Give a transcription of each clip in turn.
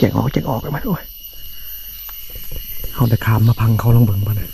แจกออกแจงออกไปมันโอ้ยเอาแต่คามมาพังเขาลองเบิ่งมาเลย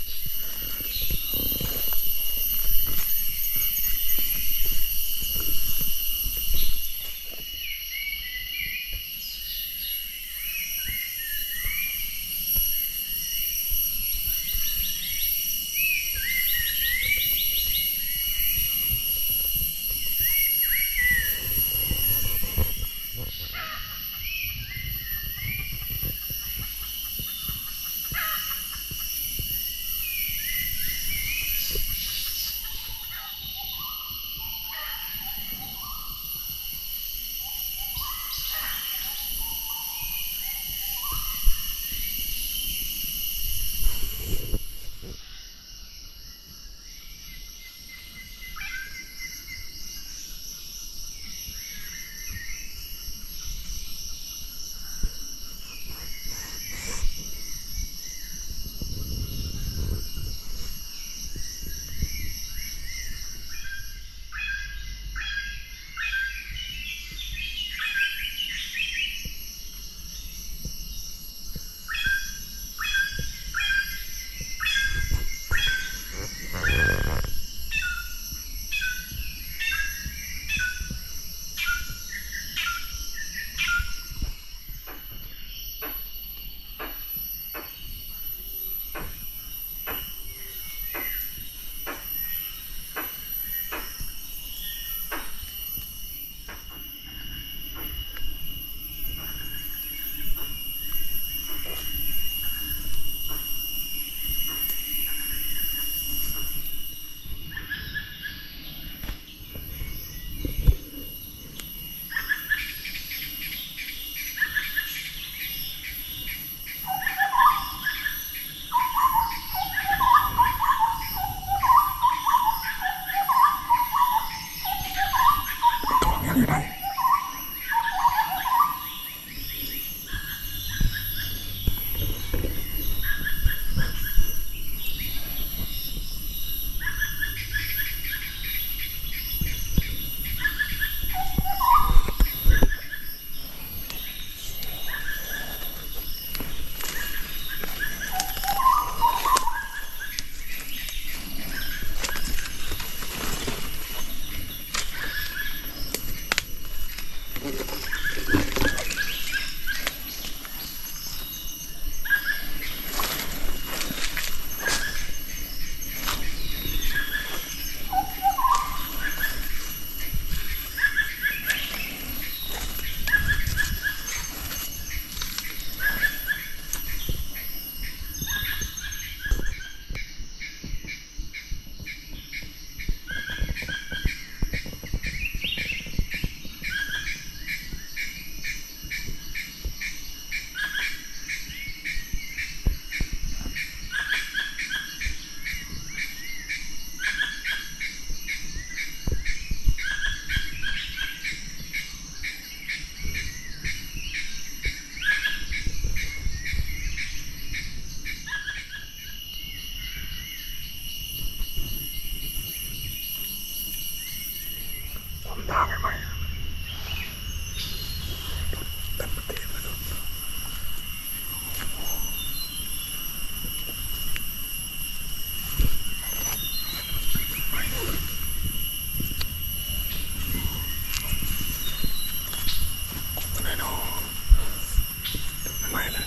ไม่เลย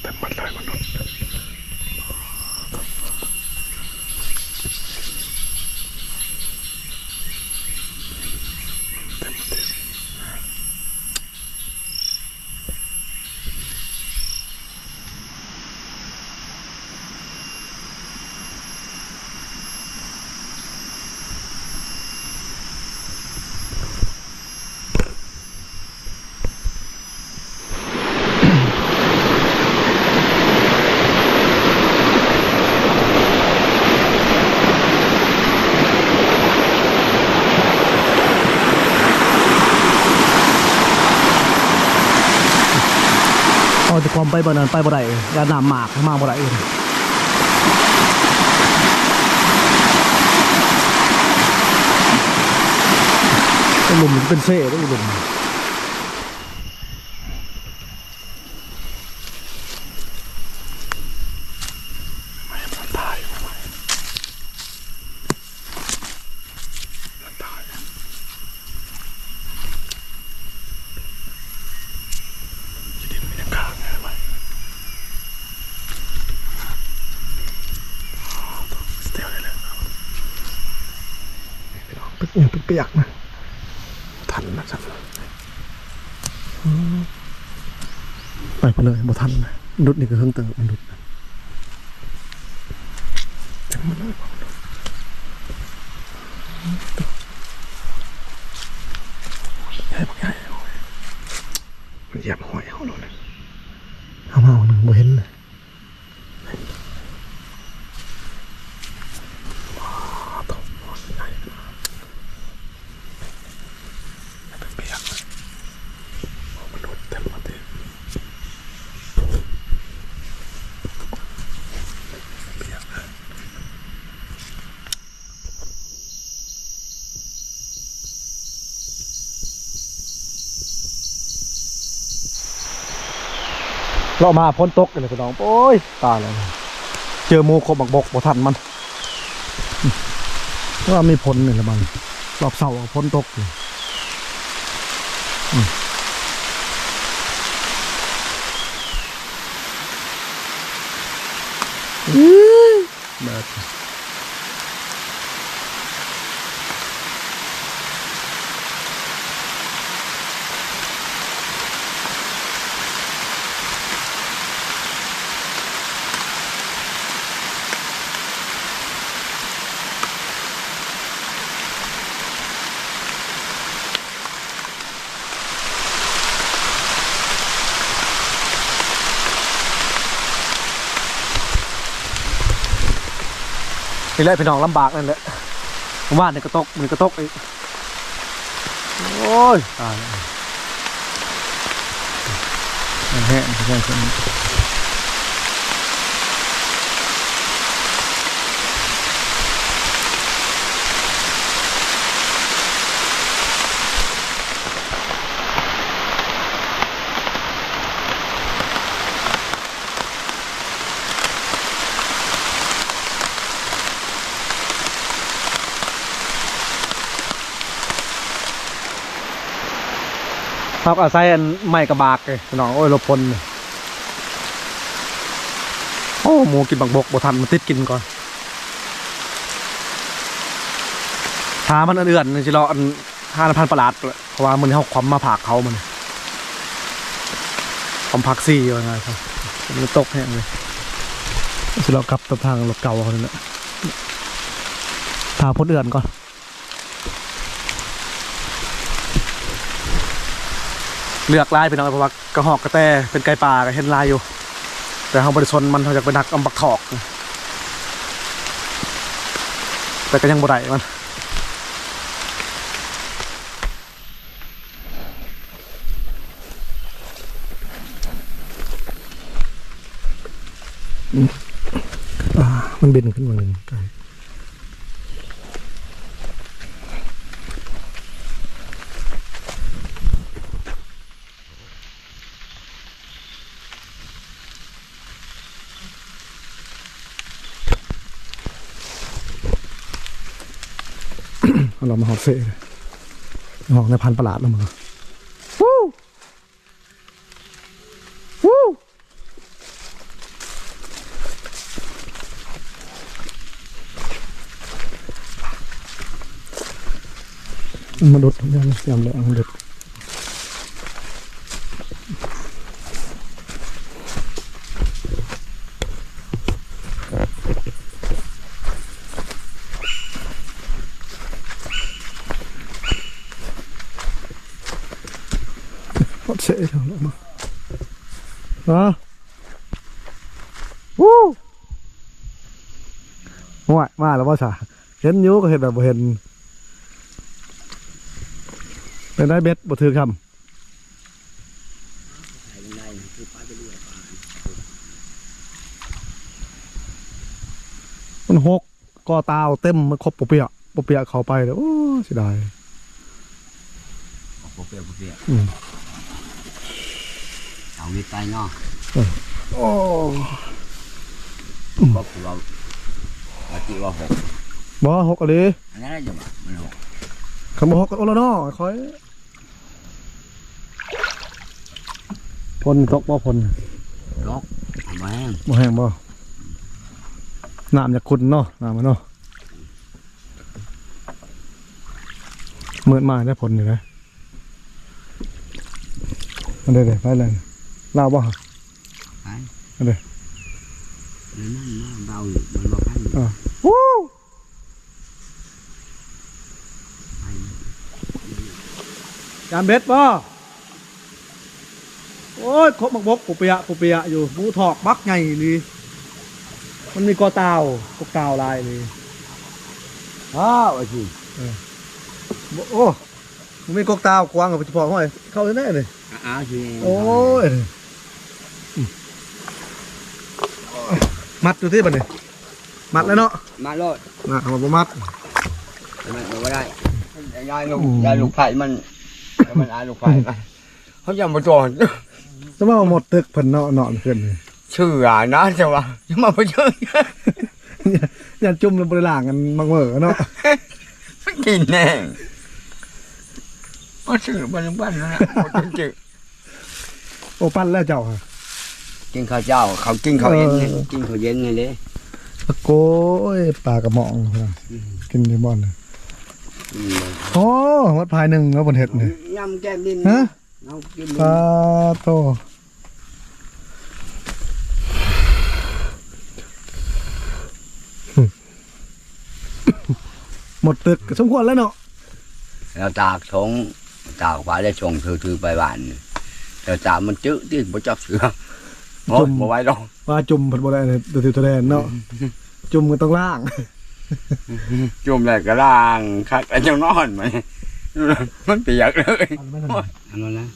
เต็มหมดเลยมนุษย์เต็มประเทศ เอาแต่ความไปบ่นั้นไปบ่ได้ยาน้ำหมากมาบ่ได้อื่นหลุมมันเป็นเซ่ได้หลุม ยังเปียกๆนะ ทันนะครับไปไปเลยบ่ทันนะนุดนี่ก็เพิ่งเติมมันนุดนะจังมันเลยบ่ใหญ่บักใหญ่โอ้ยมันเหยียบหอยเขาแล้วนะเอามาเอาหนึ่งบ่เห็นเลยว้าวตกหอยใหญ่มากเป็นเปียกนะโอ้มันนุดเต็มหมดเลยเปียกนะ เรามาพ้นตกกันเลยพี่น้อง โอ้ย ตายแล้วเจอมูคบบักบกบ่ทันมันว่ามีพ้นนี่แหละมันรอบเสาพ้นตกอยู่อืมแบบ นี่แหละพี่น้องลำบากนั่นแหละผมว่านี่ก็ตกมันก็ตกอีกโอ้ยตายแล้วแห้งแห้ง แห้งครับอาศัยอันไม้กระบากเลยน้องโอ้ยรบพลเนี่ยโอ้หมูกินบักบกบ่ทันมันติดกินก่อนทามันเอื่อนๆนี่สิรออันห้าพันประหลาดเพราะว่ามันเขาความมาผากเขามันความผักซี่ว่าไงครับมันตกแห้งเลยสิรากลับตามทางรถเก่าเขาเนี่ยทาพ้นเอื่อนก่อน เลือกลายไปหน่อยเพราะว่ากระหอกกระแตเป็นไก่ป่าก็เห็นลายอยู่ แต่เขาบริชนมันเขาจากไปดักอำบักถอก แต่ก็ยังบ่ได้มันมันเบนขึ้นมาเลยไก่ เอาเรามาหอกเซ่เลยหอกในพันประหลาดแล้วมึงวู้วู้มาดุดยังยำเลยเอามาดุด หอกเซ่ทางลงมาอะวู้ห่วยมาแล้วว่าสาเห็นอยูก็เห็นแบบบ่เห็น เป็นได้เบ็ดบ่ถือคำมันหกกอตาวเต็มมันครบปะเปียะปะเปียะเขาไปเลยโอ้เสียดายโอเคโอเคอืม เอาวิตายเนาะโอ้ก็คือเราเราจีว่าหกบ่หกอะไรอันนั้นจะมามันหกคำว่าหกก็โอละเนอคอยพลตกบ่พลลกเอามาแห้งบ่แห้งบ่น้ำจากคุณเนาะน้ำมันเนาะเมื่อมาได้ผลอยู่นะอันเดียวเดี๋ยวไปเลยเล่าบ่ฮะไปอันเดียวนั่นนั่นนั่นเบาอยู่มันบอกให้อ่าวู้ไปจานเบ็ดบ่โอ้ยครบมักบกปุเปียะปุเปียะอยู่หมูถอกบักไงนี่มันมีกอเตาวกกเตาวลายนี่อ้าวไอ้สิบ่โอ้มันมีกกเตาวกวางกับเฉพาะห้อยเข้าได้แน่เลยอ้าวสิโอ้ยอืม มัดอยู่ที่บัดนี้มัดแล้วเนาะมาโลดนะเอามาบ่มัด มันเอาไม่ได้ยายลูกอืม ยายลูกไผ่มันมันอายลูกไผ่มันเขายังมาตัวจะมาหมดตึกเพิ่นเนาะนอนขึ้นนี่ ชื่ออะนะใช่ปะยังมาไปเจออย่าจุ่มลงไปล่างกันมักเหม่อเนาะกินแน่มาชื่อบ้านบ้านนั่นนะหมดจริงโอ้ปั้นแล้วเจ้าค่ะๆ กินข้าวเจ้า เขากินข้าวเย็นนี่กินข้าวเย็นนี่เลยโกยปลากระหม่องค่ะกินในบ่อนน่ะอืมโอ้วัดพายหนึ่งแล้วบนเห็ดนี่ยำแก้มดินฮะเอากินปลาโตหมดตึกก็สมควรแล้วเนาะเราตากทงตากไว้แล้วส่งถือๆไปบ้านนี่แต่ตากมันจืดที่บ่จับเสือ โอ้ยบ่ไหวดอกว่าจุ่มผัดบ่ได้เลยตัวติวตัวแดนเนาะจุ่มก็ต้องล่าง จุ่มแรกก็ล้างคักไอ้เจ้านอนมันมันเปียกเลยอันนั้นนะ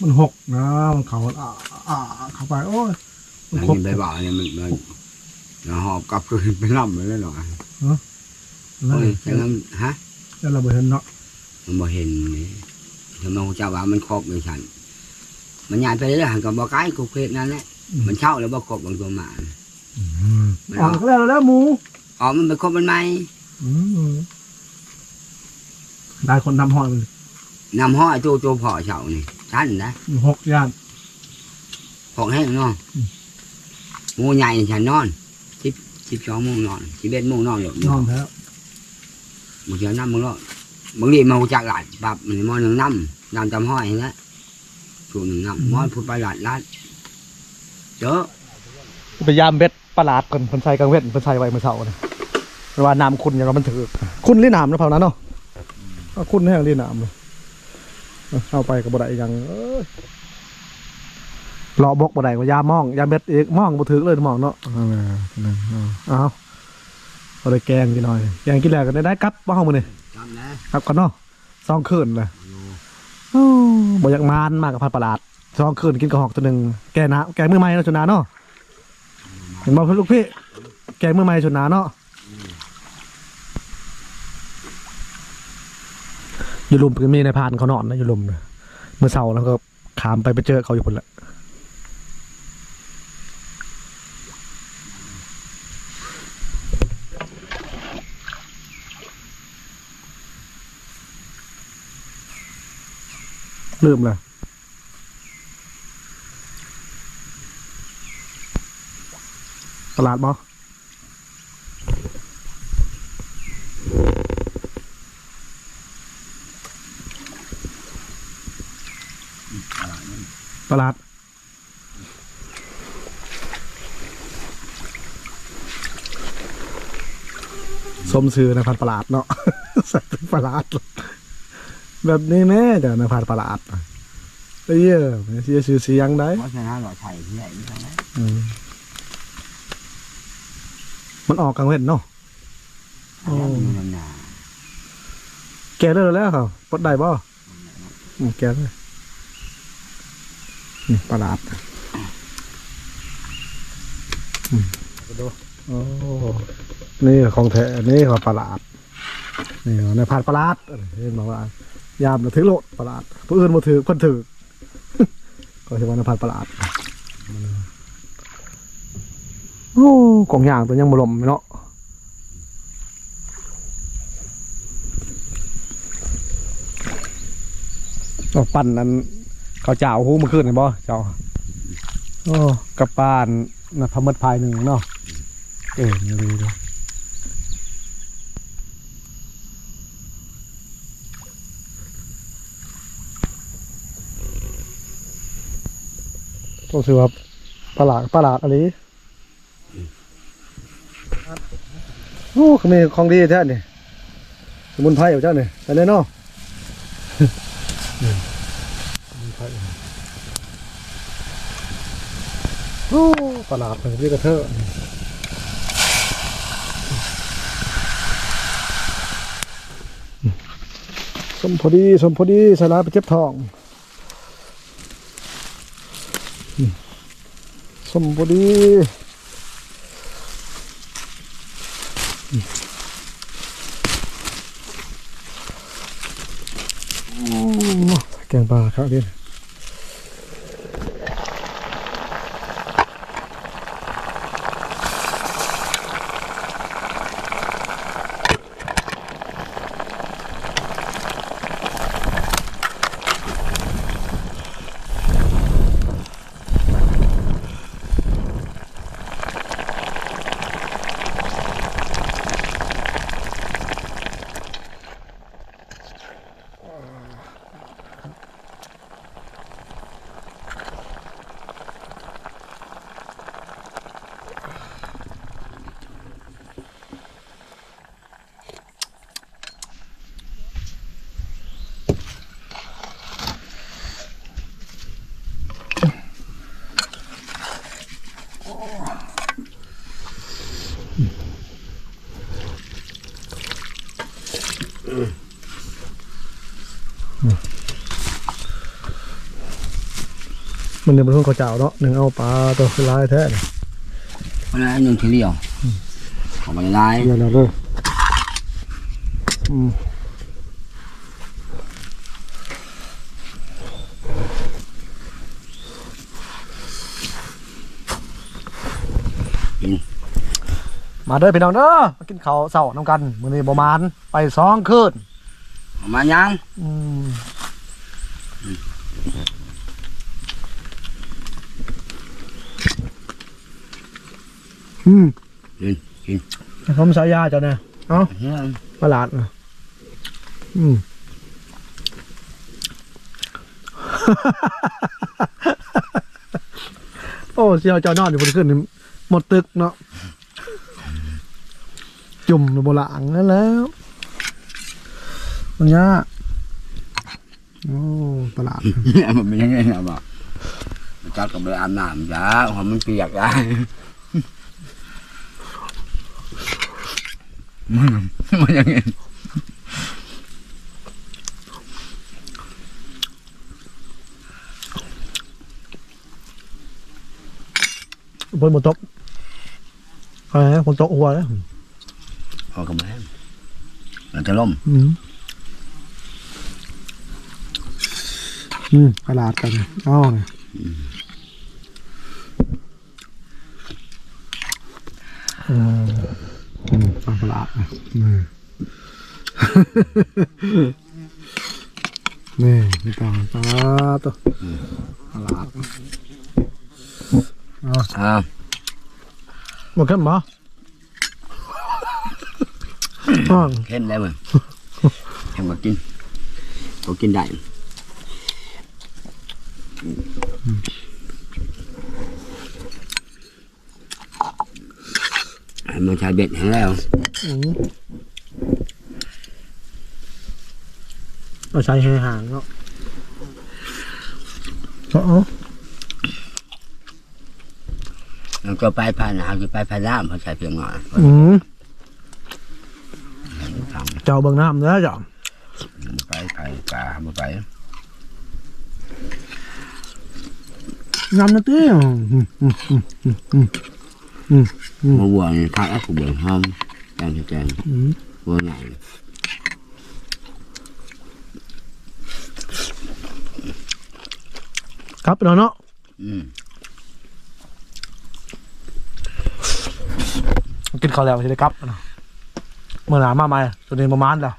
มันหกนะมันเขาอ่าอ่าเข้าไปโอ้ยมัอันนครบนี้ใบบ่าวเนี่ยมันมันมันหอบกลับคืนไปนำเลยหน่อยแล้โอ้วยจังนั้นฮะแล้วเราไปเห็นเนาะมันบ่เห็นนี่ ทำไมเจ้าว่ามันครบไม่ฉัน มันย้ายไปเรื่อยๆหันกับบ่ใกล้กูเคสนั่นแหละมันเช่าแล้วบ่ครบบางตัวมามันออเอากแล้วแล้วหมูอ๋อมันไปครบมันไหมอืมได้คนทำหอยมันนำห้อยตัวตัวพ่อเช่านี่ชั้นนะหกย่านหกแห้งเนาะอืม หมูใหญ่ฉันนอนสิบสิบสองโมงนอนสิบเอ็ดโมงนอนอยู่นอนแล้ว มึงเจอน้ำมึงรอด มึงรีบมาจากหลาดปับมันมอหนึ่งน้ำน้ำจำห้อยนะช่วงหนึ่งน้ำมอพูดไปหลาดลาดเจอไปยามเบ็ดประหลาดก่อนเพิ่นใส่กลางเว้นเพิ่นใส่ไว้เมื่อเช้านะเพราะว่าน้ำคุณอย่างเรามันถือคุณลี่น้ำนะเผานั้นเนาะเอาคุณให้ลี่น้ำเลยเอาเอาไปกับบ่ได้อีกอย่างเอ้ยรอบกบ่ได้ว่ายามมองยามเบ็ดอีกมองบ่ถึกเลยมองเนาะเอาแม่นั่นเอาเอาเอาเลยแกงกินหน่อยแกงกินแล้วก็ได้ได้กลับบ้านมื้อนี้จำนะ กลับก่อนเนาะสองคืนเลยโอ้บ่อยากมานมากกับพัดประหลาดสองคืนกินกระหอกตัวหนึ่งแกนะแกงมือใหม่เนาะชนนาเนาะเห็นบ่เพื่อนลูกพี่ แกงมือใหม่ชนนาเนาะอยู่ลุมก็มีในพานเขานอนนะอยู่ลุมนะเมื่อเช้าแล้วก็ขามไปไปเจอเขาอยู่พุ่นละ ลืมเลยตลาดบ่ตลาดสมซื้อในพันประหลาดเนาะ ใส่เป็นประหลาด แบบนี้แน่จะในพันประหลาดเอ้ยไม่เสียชื่อเสียงได้เพราะฉะนั้นเราใส่ที่ไหนไม่ใช่ไหมอืมมันออกกลางเว้นเนาะอันนั้นมันนานแกเลิกแล้วครับปลดได้บ่อืมแกเลยนี่ประหลาดอืมโอ้นี่ของแท้นี่ของประหลาดนี่ในผ่านประหลาดเห็นบอกว่า ยามเราถือโลดประหลาดผู้อื่นมาถือคนถือก็จะว่าในผ่านประหลาดโอ้กองอย่างตัวยังบลมเนาะเอาปั่นนั้นเขาเจ้าหูเมื่อคืนเห็นบ่เจ้าโอ้กับปานนะพะมดพายหนึ่งเนาะเออนี่ดีเลย ต้องถือว่าประหลาดประหลาดอะไรโอ้เขามีของดีแท้นี่สมุนไพรของเจ้านี่ไปเลยเนาะนี่สมุนโอ้ประหลาดเลยนี่กระเทอะสมพอดีสมพอดีส่ลาไปเจ็บทอง มบูรดีแกงปลาครับพี่ มันเนี่ยมันเพิ่งเขาเจ้าเนาะหนึ่งเอาปลาตัวคือลายแท้เนี่ยเพราะฉะนั้นหนึ่งทีเดียวของมันลายเดี๋ยวเราเลยอืมมาเด้อพี่น้องเด้อมากินข้าวเช้าน้ำกันมื้อนี้ประมาณไปสองคืนเอามายังอืม อืมกินกินผมสายยาเจ้าเนี่ยเอ้าเฮ้ยประหลาดนะอืมโอ้เสียวเจ้านอนอยู่บนขึ้นนี่หมดตึกเนาะจุ่มอยู่บนหลังนั่นแล้วมันยากโอ้ประหลาดมันเป็นยังไงนะบอกมันจัดกับเบลอาบน้ำจ้าหัวมันเปียกได้ มันมันยังไงบนบนโต๊ะอะไรนะบนโต๊ะหัวแล้วพอกับแม่มันจะล่มอืมอืมประหลาดกันเอ้าเนี่ยอืมอืมประห ลาดนะอืมนี่ไม่ต้องปลาตัวปลาดอ่าหมดกันมั้อ่นเข้มได้มั้ยเข้มมากินก็กินได้ มันใช้เบ็ดแห้งแล้วอืมเราใช้ให้ห่างเนาะเอาเอามันก็ไปผ่านหนาวจะไปผ่านน้ำเขาใช้เพียงหน่อยอืมทำเจ้าเบิ่งน้ำเนื้อจ้ะไปไปปลาไม่ไปน้ำนะเตี้ยอื มาบวชพระอักบวนห้อมจางจางบวชไหนครับเนาะเนาะกินข้าวแล้วใช่ไหมครับเมื่อไหนามาไหมตอนนี้ประมาณแล้ว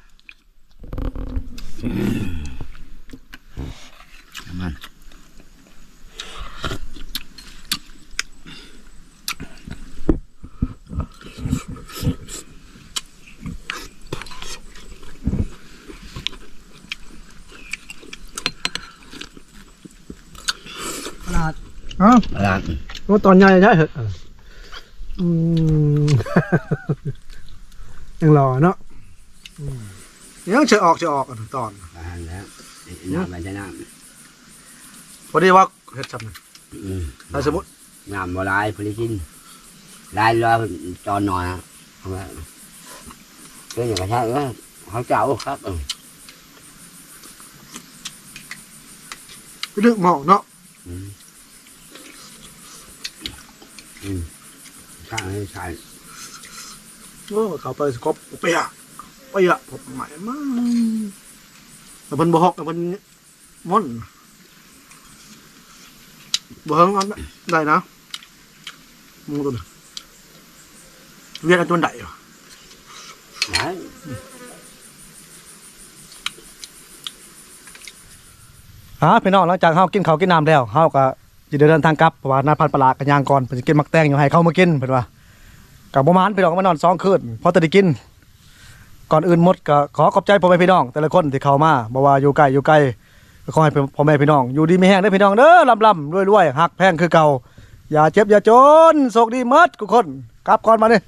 มัน ประหลาด อ้าวประหลาดว่าตอนใหญ่ใช่เหรออืม ยังรอเนาะอืมยังเชอออกเชอออกอะตอนประหลาดแล้วน้ำมันจะน้พอดีว่าเฮ็ดจำนะำอืมถ้าสมมติน้ำบ่ลายพลิกินลายรอจอนหน่อยนะเอาไว้ก็อย่างกระชากก็เขาเจ้าครับเออเรื่องหมอกเนาะอืม อืมข้างให้ใส่โอ้เขาไปสกบเปียกเปียกผมใหม่มากแต่เพิ่นบ่ฮอกแต่เพิ่นม่อนบ่เฮิงอันได้นะมึงตัวนี้เวียนอันตัวใดวะไหนฮะพี่น้องหลังจากเฮากินข้าวกินน้ำแล้วเฮาก็ สิเดินทางกลับเพราะว่านาพันปลากันยางก่อนเพิ่นสิกินมักแตงอยู่ให้เขามากินเพิ่นว่ากับบ่มานพี่น้องมานอนสองคืนพอจะได้กิน ก่อนอื่นหมดก็ขอขอบใจพ่อแม่พี่น้อง แต่ละคนที่เข้ามาบ่ว่าอยู่ไกลอยู่ไกลก็ขอให้พ่อแม่พี่น้อง อยู่ดีมีแห้งได้พี่น้องเด้อลำลำรวยๆหักแพงคือเก่าอย่าเจ็บอย่าจนโชคดีมดทุกคนกลับก่อนมาเด้อ